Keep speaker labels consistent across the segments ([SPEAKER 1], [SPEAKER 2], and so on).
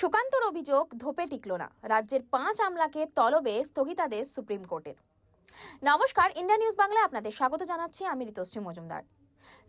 [SPEAKER 1] সুকান্তর অভিযোগ ধোপে টিকল না। রাজ্যের পাঁচ আমলাকে তলবে স্থগিতাদেশ সুপ্রিম কোর্টের। নমস্কার, ইন্ডিয়া নিউজ বাংলায় আপনাদের স্বাগত জানাচ্ছি। আমি ঋতুশ্রী মজুমদার।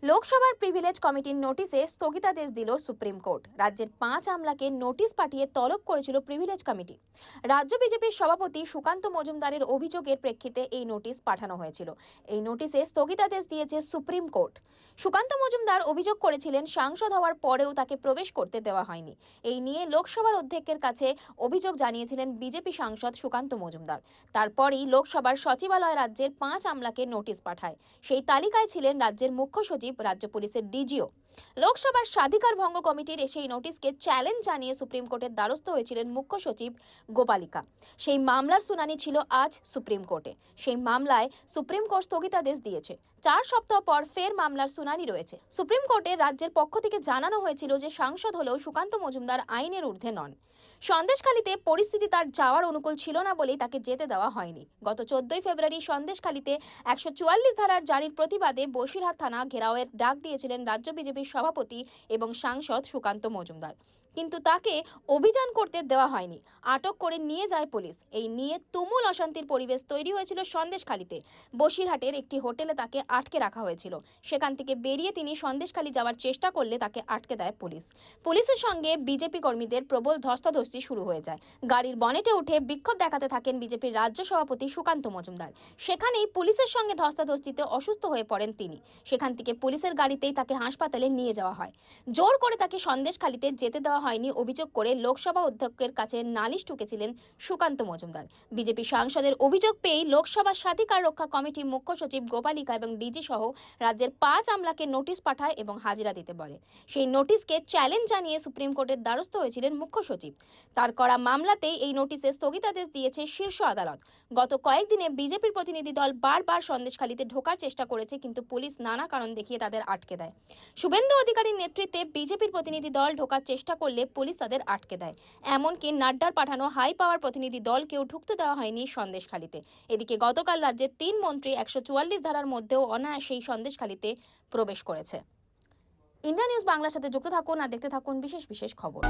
[SPEAKER 1] লোকসভার প্রিভিলেজ কমিটির নোটিশে স্থগিতাদেশ দিল সুপ্রিম কোর্ট। রাজ্যের পাঁচ আমলাকে নোটিশ পাঠিয়ে তলব করেছিল প্রিভিলেজ কমিটি। রাজ্য বিজেপির সভাপতি সুকান্ত মজুমদারের অভিযোগের প্রেক্ষিতে এই নোটিশ পাঠানো হয়েছিল। এই নোটিশে স্থগিতাদেশ দিয়েছে সুপ্রিম কোর্ট। সুকান্ত মজুমদার অভিযোগ করেছিলেন সাংসদ হওয়ার পরেও তাকে প্রবেশ করতে দেওয়া হয়নি। এই নিয়ে লোকসভার অধ্যক্ষের কাছে অভিযোগ জানিয়েছিলেন বিজেপি সাংসদ সুকান্ত মজুমদার। তারপরেই লোকসভার সচিবালয় রাজ্যের পাঁচ আমলাকে নোটিশ পাঠায়। সেই তালিকায় ছিলেন রাজ্যের মুখ্য সচিব রাজ্য পুলিশের ডিজিও। লোকসভার স্বাধিকার ভঙ্গ কমিটির সেই নোটিশকে চ্যালেঞ্জ জানিয়ে সুপ্রিম কোর্টের দ্বারস্থ হয়েছিলেন মুখ্য সচিব গোপালিকা। সেই মামলার শুনানি ছিল আজ সুপ্রিম কোর্টে। সেই মামলায় সুপ্রিম কোর্ট স্থগিতাদেশ দিয়েছে। চার সপ্তাহ পর ফের মামলার শুনানি রয়েছে। সুপ্রিম কোর্টে রাজ্যের পক্ষ থেকে জানানো হয়েছিল যে সাংসদ হলেও সুকান্ত মজুমদার আইনের ঊর্ধ্বে নন। সন্দেশখালীতে পরিস্থিতি তার যাওয়ার অনুকূল ছিল না বলেই তাকে যেতে দেওয়া হয়নি। গত চোদ্দই ফেব্রুয়ারি সন্দেশখালীতে একশো চুয়াল্লিশ ধারার জারির প্রতিবাদে বসিরহাট থানা ঘেরাওয়ের ডাক দিয়েছিলেন রাজ্য বিজেপির সভাপতি এবং সাংসদ সুকান্ত মজুমদার। কিন্তু তাকে অভিযান করতে দেওয়া হয়নি। আটক করে নিয়ে যায় পুলিশ। এই নিয়ে তুমুল অশান্তির পরিবেশ তৈরি হয়েছিল সন্দেশখালীতে। বসিরহাটের একটি হোটেলে তাকে আটকে রাখা হয়েছিল। সেখান থেকে বেরিয়ে তিনি সন্দেশখালী যাওয়ার চেষ্টা করলে তাকে আটকে দেয় পুলিশ। পুলিশের সঙ্গে বিজেপি কর্মীদের প্রবল ধস্তাধস্তি শুরু হয়ে যায়। গাড়ির বনেটে উঠে বিক্ষোভ দেখাতে থাকেন বিজেপির রাজ্য সভাপতি সুকান্ত মজুমদার। সেখানেই পুলিশের সঙ্গে ধস্তাধস্তিতে অসুস্থ হয়ে পড়েন তিনি। সেখান থেকে পুলিশের গাড়িতেই তাকে হাসপাতালে নিয়ে যাওয়া হয়। জোর করে তাকে সন্দেশখালীতে যেতে দেওয়া হয়নি অভিযোগ করে লোকসভা অধ্যক্ষের কাছে নালিশ ঠুকেছিলেন সুকান্ত মজুমদার। বিজেপি সাংসদের অভিযোগ পেয়েই লোকসভা স্বাধিকার রক্ষা কমিটি মুখ্য সচিব গোপালিকা এবং ডিজি সহ রাজ্যের পাঁচ আমলাকে নোটিশ পাঠায় এবং হাজিরা দিতে বলে। সেই নোটিশকে চ্যালেঞ্জ জানিয়ে সুপ্রিম কোর্টের দ্বারস্থ হয়েছিলেন মুখ্য সচিব। তার করা মামলাতেই এই নোটিশে স্থগিতাদেশ দিয়েছে শীর্ষ আদালত। গত কয়েকদিনে বিজেপির প্রতিনিধি দল বারবার সন্দেশখালীতে ঢোকার চেষ্টা করেছে কিন্তু পুলিশ নানা কারণ দেখিয়ে তাদের আটকে দেয়। শুভেন্দু অধিকারীর নেতৃত্বে বিজেপির প্রতিনিধি দল ঢোকার চেষ্টা করলে পুলিশ তাদের আটকে দেয়। এমনকি নাড্ডার পাঠানো হাই পাওয়ার প্রতিনিধি দলকেও ঢুকতে দেওয়া হয়নি সন্দেশখালিতে। এদিকে গতকাল রাজ্যের তিন মন্ত্রী একশো চুয়াল্লিশ ধারার মধ্যেও অনায়াসেই সন্দেশখালিতে প্রবেশ করেছে। ইন্ডিয়া নিউজ বাংলার সাথে যুক্ত থাকুন আর দেখতে থাকুন বিশেষ বিশেষ খবর।